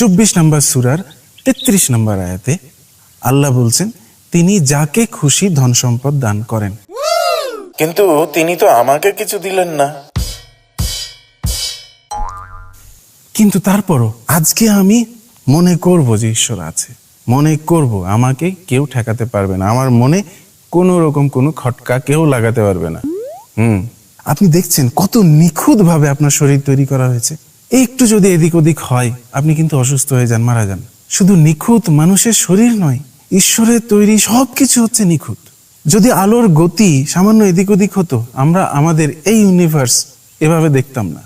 চব্বিশ নম্বর সুরার তেত্রিশ নম্বর আয়াতে আল্লাহ বলছেন তিনি যাকে খুশি ধন সম্পদ দান করেন। কিন্তু তিনি তো আমাকে কিছু দিলেন না। কিন্তু তারপরও আজকে আমি মনে করব যে ঈশ্বর আছে। মনে করব আমাকে কেউ ঠেকাতে পারবে না। আমার মনে কোনো রকম কোনো খটকা কেউ লাগাতে পারবে না। হুম আপনি দেখছেন কত নিখুঁত ভাবে আপনার শরীর তৈরি করা হয়েছে। একটু যদি এদিক ওদিক হয়, আপনি কিন্তু অসুস্থ হয়ে যান, মারা যান। শুধু নিখুঁত মানুষের শরীর নয়, ঈশ্বরের তৈরি সব কিছু হচ্ছে নিখুঁত। যদি আলোর গতি সামান্য এদিক ওদিক হতো, আমরা আমাদের এই ইউনিভার্স এভাবে দেখতাম না।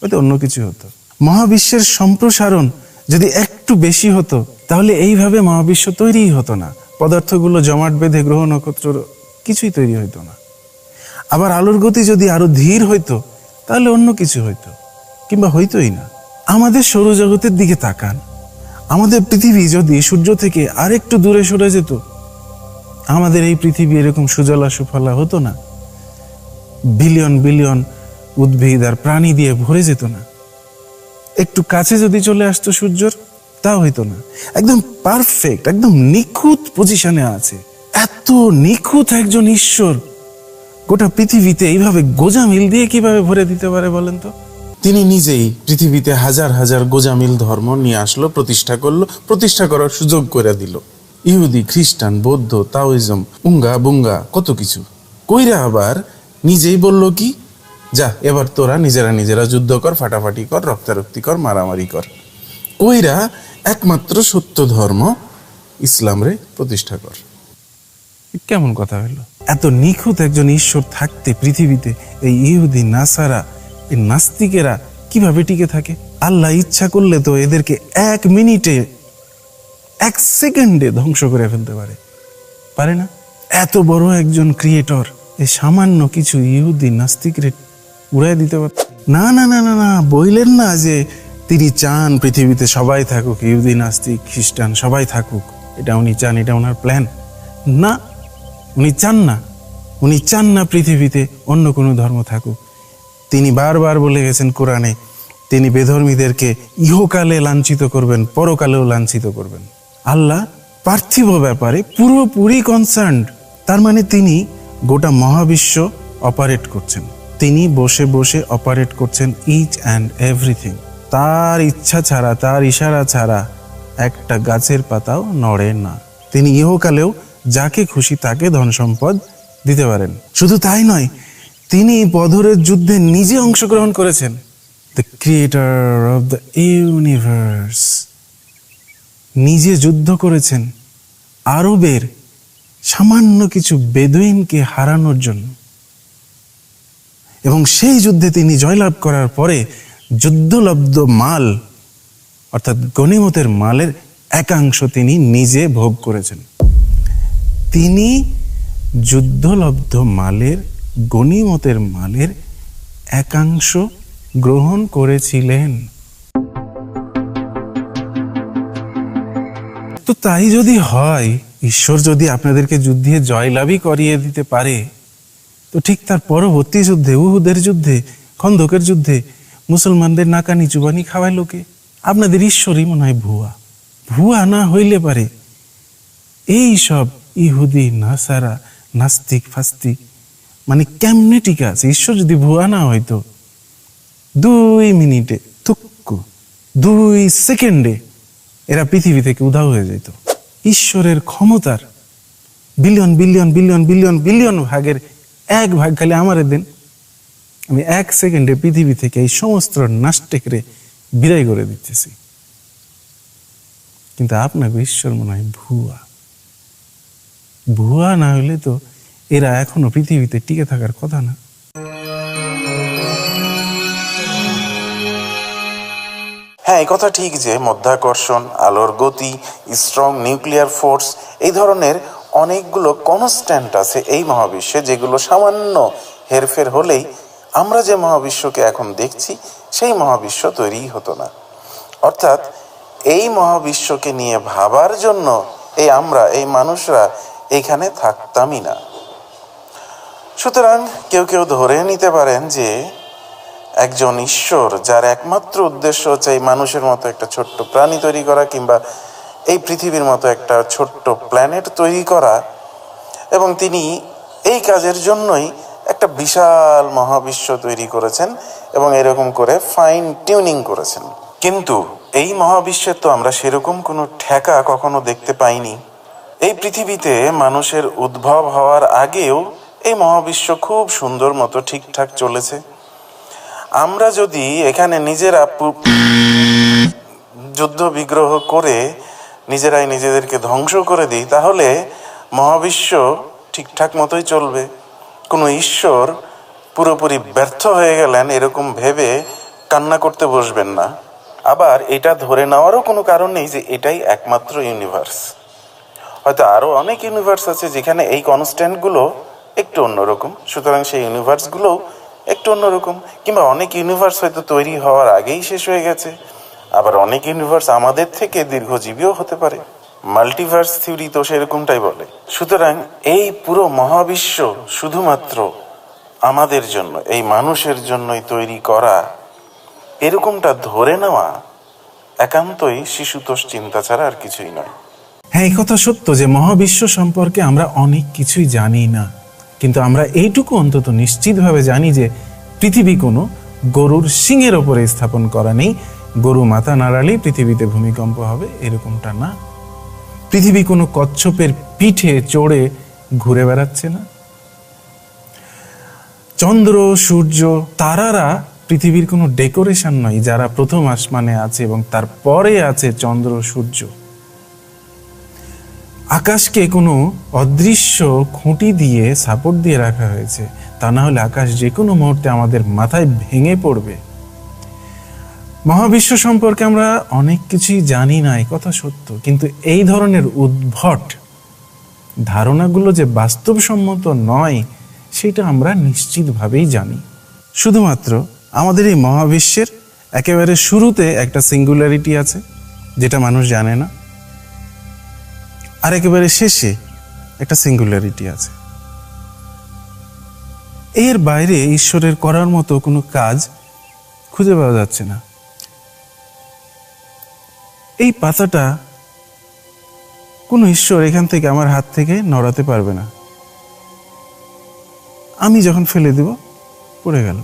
হয়তো অন্য কিছু হতো। মহাবিশ্বের সম্প্রসারণ যদি একটু বেশি হতো, তাহলে এইভাবে মহাবিশ্ব তৈরিই হতো না। পদার্থগুলো জমাট বেঁধে গ্রহ নক্ষত্র কিছুই তৈরি হতো না। আবার আলোর গতি যদি আরও ধীর হইতো, তাহলে অন্য কিছু হইতো। কিংবা হইতোই না। আমাদের সৌরজগতের দিকে তাকান। আমাদের পৃথিবী যদি সূর্য থেকে আরেকটু দূরে সরে যেত, আমাদের এই পৃথিবী এরকম সুজলা সুফলা হতো না। বিলিয়ন বিলিয়ন উদ্ভিদ আর প্রাণী দিয়ে ভরে যেত না। একটু কাছে যদি চলে আসতো সূর্যর, তা হইতো না। একদম পারফেক্ট, একদম নিখুঁত পজিশনে আছে। এত নিখুঁত একজন ঈশ্বর গোটা পৃথিবীতে এইভাবে গোজামিল দিয়ে কীভাবে ভরে দিতে পারে বলেন তো? তিনি নিজেই পৃথিবীতে হাজার হাজার গোজামিল ধর্ম নিয়ে আসলো, প্রতিষ্ঠা করল, প্রতিষ্ঠা করার সুযোগ করে দিল। ইহুদি, খ্রিস্টান, বৌদ্ধ তাওইজম উঙ্গা, বুঙ্গা, কত কিছু। কইরা আবার নিজেই বলল কি, যা, এবার তোরা নিজেরা নিজেরা যুদ্ধ কর, ফাটাফাটি কর, রক্তারক্তি কর, মারামারি কর। কইরা একমাত্র সত্য ধর্ম ইসলাম রে প্রতিষ্ঠা কর। কেমন কথা হলো এত নিখুঁত একজন ঈশ্বর থাকতে পৃথিবীতে এই ইহুদি, নাসারা এই নাস্তিকেরা কীভাবে টিকে থাকে? আল্লাহ ইচ্ছা করলে তো এদেরকে এক মিনিটে, এক সেকেন্ডে ধ্বংস করে ফেলতে পারে। পারে না? এত বড় একজন ক্রিয়েটর এই সামান্য কিছু ইহুদি নাস্তিকরে উড়াই দিতে পারে। না না না না না, বইলেন না যে তিনি চান পৃথিবীতে সবাই থাকুক, ইহুদি নাস্তিক, খ্রিস্টান, সবাই থাকুক। এটা উনি চান, এটা ওনার প্ল্যান না, উনি চান না। উনি চান না পৃথিবীতে অন্য কোনো ধর্ম থাকুক। তিনি বারবার বলে গেছেন কোরআনে, তিনি বেধর্মীদেরকে ইহকালে লাঞ্ছিত করবেন, পরকালেও লাঞ্ছিত করবেন। আল্লাহ পার্থিব ব্যাপারে পুরোপুরি কনসার্ন তার মানে তিনি গোটা মহাবিশ্ব অপারেট করছেন। তিনি বসে বসে অপারেট করছেন ইচ অ্যান্ড এভরিথিং তার ইচ্ছা ছাড়া, তার ইশারা ছাড়া একটা গাছের পাতাও নড়ে না। তিনি ইহকালেও যাকে খুশি তাকে ধন সম্পদ দিতে পারেন। শুধু তাই নয় তিনি বদরের যুদ্ধে নিজে অংশগ্রহণ করেছেন। The creator of the universe নিজে যুদ্ধ করেছেন আরবের সামান্য কিছু বেদুইনকে হারানোর জন্য। এবং সেই যুদ্ধে তিনি জয়লাভ করার পরে যুদ্ধলব্ধ মাল, অর্থাৎ গণিমতের মালের একাংশ তিনি নিজে ভোগ করেছেন। তিনি যুদ্ধলব্ধ মালের গণিমতের মালের একাংশ গ্রহণ করেছিলেন। তো তাই যদি হয়, ঈশ্বর যদি আপনাদেরকে যুদ্ধে জয়লাভই করিয়ে দিতে পারে, তো ঠিক তার পরবর্তী যুদ্ধে, উহুদের যুদ্ধে, খন্দকের যুদ্ধে, মুসলমানদের নাকানি চুবানি খাওয়ায় লোকে। আপনাদের ঈশ্বরই মনে হয় ভুয়া। ভুয়া না হইলে পারে। এই সব ইহুদি, নাসারা, নাস্তিক, ফাস্তিক মানে কেমনে ঠিক আছে? ঈশ্বর যদি ভুয়া না হইতো দুই মিনিটে তুক্কু দুই সেকেন্ডে এরা পৃথিবী থেকে উধাও হয়ে যেত। ঈশ্বরের ক্ষমতার billion billion billion billion billion ভাগের এক ভাগ খালি আমারে দেন। আমি এক সেকেন্ডে পৃথিবী থেকে এই সমস্ত নাস্টেকরে বিদায় করে দিতেছি। কিন্তু আপনাকে ঈশ্বর মনে হয় ভুয়া। ভুয়া না হলে তো এরা এখনও পৃথিবীতে টিকে থাকার কথা না। হ্যাঁ কথা ঠিক যে মধ্যাকর্ষণ, আলোর গতি স্ট্রং নিউক্লিয়ার ফোর্স এই ধরনের অনেকগুলো কনস্ট্যান্ট আছে এই মহাবিশ্বে যেগুলো সামান্য হেরফের হলেই আমরা যে মহাবিশ্বকে এখন দেখছি, সেই মহাবিশ্ব তৈরিই হতো না। অর্থাৎ এই মহাবিশ্বকে নিয়ে ভাবার জন্য এই আমরা, এই মানুষরা এখানে থাকতামই না। সুতরাং কেউ কেউ ধরে নিতে পারেন যে একজন ঈশ্বর, যার একমাত্র উদ্দেশ্য হচ্ছে এই মানুষের মতো একটা ছোট্ট প্রাণী তৈরি করা কিংবা এই পৃথিবীর মতো একটা ছোট্ট প্ল্যানেট তৈরি করা। এবং তিনি এই কাজের জন্যই একটা বিশাল মহাবিশ্ব তৈরি করেছেন এবং এরকম করে ফাইন টিউনিং করেছেন। কিন্তু এই মহাবিশ্বের তো আমরা সেরকম কোনো ঠেকা কখনো দেখতে পাইনি। এই পৃথিবীতে মানুষের উদ্ভব হওয়ার আগেও এই মহাবিশ্ব খুব সুন্দর মতো ঠিকঠাক চলেছে। আমরা যদি এখানে নিজেরা যুদ্ধ বিগ্রহ করে নিজেরাই নিজেদেরকে ধ্বংস করে দিই, তাহলে মহাবিশ্ব ঠিকঠাক মতোই চলবে। কোনো ঈশ্বর পুরোপুরি ব্যর্থ হয়ে গেলেন এরকম ভেবে কান্না করতে বসবেন না। আবার এটা ধরে নেওয়ারও কোনো কারণ নেই যে এটাই একমাত্র ইউনিভার্স হয়তো আরও অনেক ইউনিভার্স আছে যেখানে এই কনস্ট্যান্টগুলো একটু অন্যরকম। সুতরাং সেই ইউনিভার্সগুলোও একটু অন্যরকম। কিংবা অনেক ইউনিভার্স হয়তো তৈরি হওয়ার আগেই শেষ হয়ে গেছে। আবার অনেক ইউনিভার্স আমাদের থেকে দীর্ঘজীবীও হতে পারে। মাল্টিভার্স থিওরি তো সেরকমটাই বলে। সুতরাং এই পুরো মহাবিশ্ব শুধুমাত্র আমাদের জন্য, এই মানুষের জন্যই তৈরি করা, এরকমটা ধরে নেওয়া একান্তই শিশুতোষ চিন্তা ছাড়া আর কিছুই নয়। হ্যাঁ এই কথা সত্য যে মহাবিশ্ব সম্পর্কে আমরা অনেক কিছুই জানি না। কিন্তু আমরা এইটুকু অন্তত নিশ্চিতভাবে জানি যে পৃথিবী কোনো গরুর শিংয়ের ওপরে স্থাপন করা নেই। গরু মাথা নাড়ালেই পৃথিবীতে ভূমিকম্প হবে এরকমটা না। পৃথিবী কোনো কচ্ছপের পিঠে চড়ে ঘুরে বেড়াচ্ছে না। চন্দ্র, সূর্য, তারারা পৃথিবীর কোনো ডেকোরেশন নয়, যারা প্রথম আসমানে আছে এবং তারপরে আছে চন্দ্র, সূর্য। আকাশকে কোনো অদৃশ্য খুঁটি দিয়ে সাপোর্ট দিয়ে রাখা হয়েছে। তা না হলে আকাশ যে কোনো মুহূর্তে আমাদের মাথায় ভেঙে পড়বে। মহাবিশ্ব সম্পর্কে আমরা অনেক কিছুই জানি না এই কথা সত্য। কিন্তু এই ধরনের উদ্ভট ধারণাগুলো যে বাস্তবসম্মত নয়, সেটা আমরা নিশ্চিতভাবেই জানি। শুধুমাত্র আমাদের এই মহাবিশ্বের একেবারে শুরুতে একটা সিঙ্গুলারিটি আছে, যেটা মানুষ জানে না। আর একেবারে শেষে একটা সিঙ্গুলারিটি আছে। এর বাইরে ঈশ্বরের করার মতো কোনো কাজ খুঁজে পাওয়া যাচ্ছে না। এই পাতাটা কোনো ঈশ্বর এখান থেকে আমার হাত থেকে নড়াতে পারবে না। আমি যখন ফেলে দেব, পড়ে গেল।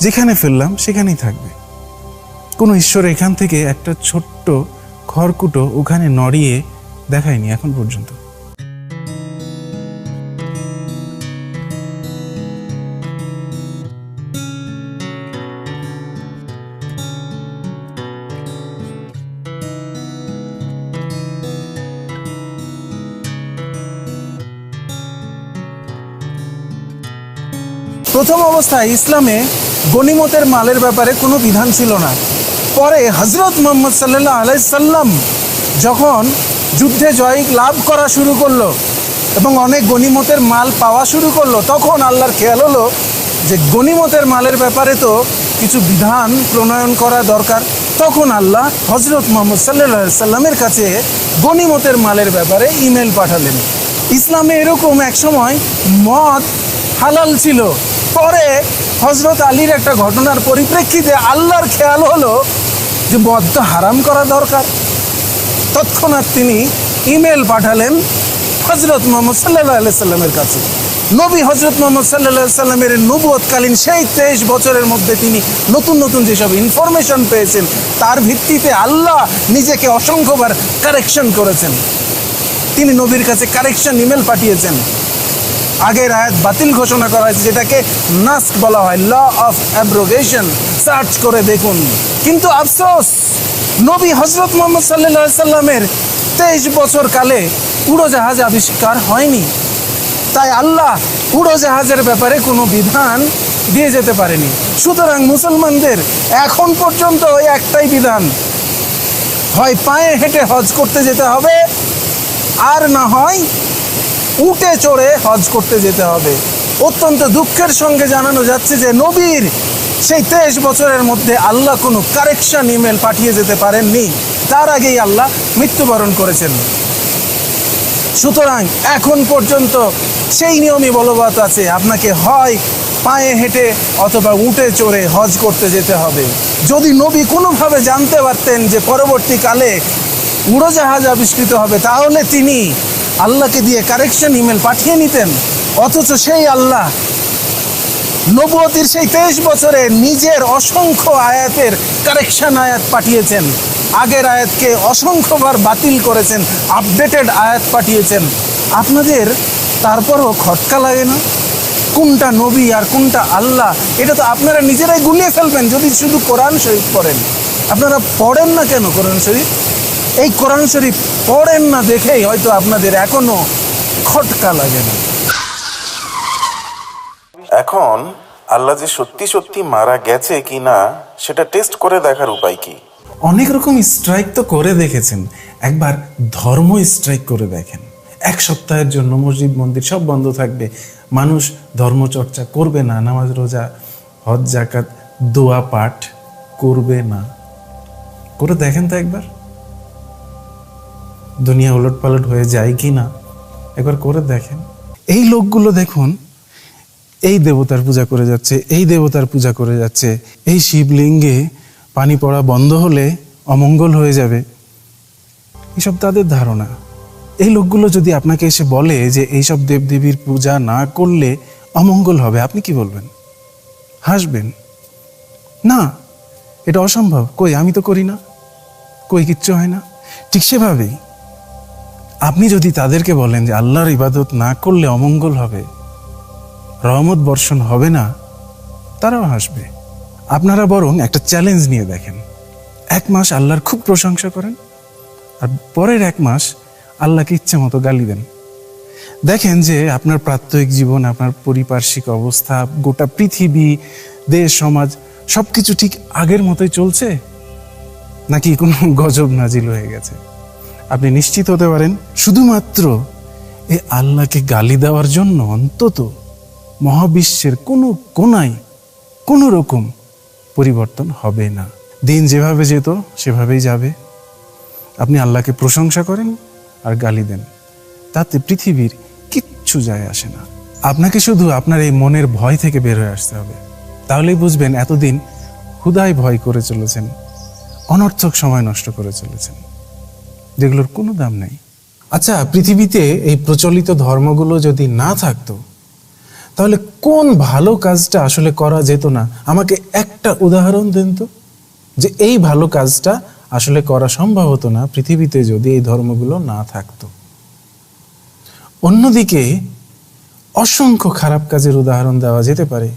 যেখানে ফেললাম, সেখানেই থাকবে। কোনো ঈশ্বর এখান থেকে একটা ছোট্ট খড়কুটো ওখানে নড়িয়ে দেখায়নি এখন পর্যন্ত। প্রথম অবস্থায় ইসলামে গনিমতের মালের ব্যাপারে কোনো বিধান ছিল না। পরে হজরত মোহাম্মদ সাল্লাহ আলাইসাল্লাম যখন যুদ্ধে জয় লাভ করা শুরু করল এবং অনেক গনিমতের মাল পাওয়া শুরু করল। তখন আল্লাহর খেয়াল হলো যে গনিমতের মালের ব্যাপারে তো কিছু বিধান প্রণয়ন করা দরকার। তখন আল্লাহ হজরত মোহাম্মদ সাল্লাহ সাল্লামের কাছে গনিমতের মালের ব্যাপারে ইমেল পাঠালেন। ইসলামে এরকম একসময় মদ হালাল ছিল। পরে হজরত আলীর একটা ঘটনার পরিপ্রেক্ষিতে আল্লাহর খেয়াল হলো যে মদ তো হারাম করা দরকার। তৎক্ষণাৎ তিনি ইমেল পাঠালেন হজরত মোহাম্মদ সাল্লাহ সাল্লামের কাছে। নবী হজরত মোহাম্মদ সাল্লাহ সাল্লামের নবুয়তকালীন সেই তেইশ বছরের মধ্যে তিনি নতুন নতুন যেসব ইনফরমেশন পেয়েছেন, তার ভিত্তিতে আল্লাহ নিজেকে অসংখ্যবার কারেকশন করেছেন। তিনি নবীর কাছে কারেকশন ইমেল পাঠিয়েছেন। আগের আয়াত বাতিল ঘোষণা করা হয়েছে, যেটাকে নাস্ক বলা হয় ল অফ অ্যাব্রোগেশন সার্চ করে দেখুন। কিন্তু আফসোস নবী হজরত মোহাম্মদ সাল্লাহ সাল্লামের তেইশ বছর কালে উড়োজাহাজ আবিষ্কার হয়নি। তাই আল্লাহ উড়োজাহাজের ব্যাপারে কোনো বিধান দিয়ে যেতে পারেনি। সুতরাং মুসলমানদের এখন পর্যন্ত ওই একটাই বিধান, হয় পায়ে হেঁটে হজ করতে যেতে হবে আর না হয় উটে চড়ে হজ করতে যেতে হবে। অত্যন্ত দুঃখের সঙ্গে জানানো যাচ্ছে যে নবীর সেই তেইশ বছরের মধ্যে আল্লাহ কোনো কারেকশন ইমেল পাঠিয়ে যেতে পারেননি। তার আগেই আল্লাহ মৃত্যুবরণ করেছেন। সুতরাং এখন পর্যন্ত সেই নিয়মই বলবৎ আছে, আপনাকে হয় পায়ে হেঁটে অথবা উঠে চড়ে হজ করতে যেতে হবে। যদি নবী কোনোভাবে জানতে পারতেন যে পরবর্তীকালে উড়োজাহাজ আবিষ্কৃত হবে, তাহলে তিনি আল্লাহকে দিয়ে কারেকশন ইমেল পাঠিয়ে নিতেন। অথচ সেই আল্লাহ নবুয়তির সেই তেইশ বছরে নিজের অসংখ্য আয়াতের কারেকশন আয়াত পাঠিয়েছেন। আগের আয়াতকে অসংখ্যবার বাতিল করেছেন, আপডেটেড আয়াত পাঠিয়েছেন। আপনাদের তারপরও খটকা লাগে না? কোনটা নবী আর কোনটা আল্লাহ? এটা তো আপনারা নিজেরাই গুলিয়ে ফেলবেন যদি শুধু কোরআন শরীফ পড়েন। আপনারা পড়েন না কেন কোরআন শরীফ? এই কোরআন শরীফ পড়েন না দেখেই হয়তো আপনাদের এখনও খটকা লাগে না। এখন আল্লাহ যে সত্যি সত্যি মারা গেছে কি না, সেটা টেস্ট করে দেখার উপায় কি? অনেক রকম স্ট্রাইক তো করে দেখেছেন। একবার ধর্ম স্ট্রাইক করে দেখেন। এক সপ্তাহের জন্য মসজিদ, মন্দির সব বন্ধ থাকবে। মানুষ ধর্মচর্চা করবে না, নামাজ, রোজা, হজ জাকাত দোয়া, পাঠ করবে না। করে দেখেন তো একবার। দুনিয়া উলট পালট হয়ে যায় কি না? একবার করে দেখেন। এই লোকগুলো দেখুন এই দেবতার পূজা করে যাচ্ছে, এই দেবতার পূজা করে যাচ্ছে। এই শিবলিঙ্গে পানি পড়া বন্ধ হলে অমঙ্গল হয়ে যাবে। এসব তাদের ধারণা। এই লোকগুলো যদি আপনাকে এসে বলে যে এইসব দেবদেবীর পূজা না করলে অমঙ্গল হবে, আপনি কি বলবেন? হাসবেন? না, এটা অসম্ভব। কই, আমি তো করি না। কই, কিচ্ছু হয় না। ঠিক সেভাবেই। আপনি যদি তাদেরকে বলেন যে আল্লাহর ইবাদত না করলে অমঙ্গল হবে রহমত বর্ষণ হবে না, তারাও হাসবে। আপনারা বরং একটা চ্যালেঞ্জ নিয়ে দেখেন। এক মাস আল্লাহর খুব প্রশংসা করেন, আর পরের এক মাস আল্লাহকে ইচ্ছে মতো গালি দেন। দেখেন যে আপনার প্রাত্যহিক জীবন, আপনার পরিপার্শ্বিক অবস্থা, গোটা পৃথিবী, দেশ, সমাজ সব কিছু ঠিক আগের মতোই চলছে? নাকি কোনো গজব নাজিল হয়ে গেছে? আপনি নিশ্চিত হতে পারেন, শুধুমাত্র এ আল্লাহকে গালি দেওয়ার জন্য অন্তত মহাবিশ্বের কোনো কোনায় কোনো রকম পরিবর্তন হবে না। দিন যেভাবে যেত, সেভাবেই যাবে। আপনি আল্লাহকে প্রশংসা করেন আর গালি দেন। তাতে পৃথিবীর কিচ্ছু যায় আসে না। আপনাকে শুধু আপনার এই মনের ভয় থেকে বের হয়ে আসতে হবে। তাহলেই বুঝবেন এতদিন হুদায় ভয় করে চলেছেন, অনর্থক সময় নষ্ট করে চলেছেন। যেগুলোর কোনো দাম নেই। আচ্ছা পৃথিবীতে এই প্রচলিত ধর্মগুলো যদি না থাকতো তাহলে কোন ভালো কাজটা আসলে করা যেত না? আমাকে একটা উদাহরণ দেন তো, যে এই ভালো কাজটা আসলে করা সম্ভব হতো না পৃথিবীতে যদি এই ধর্মগুলো না থাকতো। অন্যদিকে অসংখ্য খারাপ কাজের উদাহরণ দেওয়া যেতে পারে,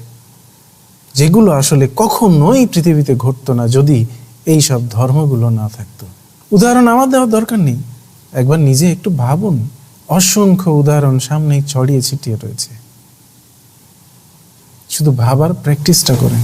যেগুলো আসলে কখনোই পৃথিবীতে ঘটতো না যদি এই সব ধর্মগুলো না থাকতো। উদাহরণ আমার দেওয়ার দরকার নেই। একবার নিজে একটু ভাবুন, অসংখ্য উদাহরণ সামনেই ছড়িয়ে ছিটিয়ে রয়েছে। শুধু ভাবার প্র্যাকটিসটা করেন।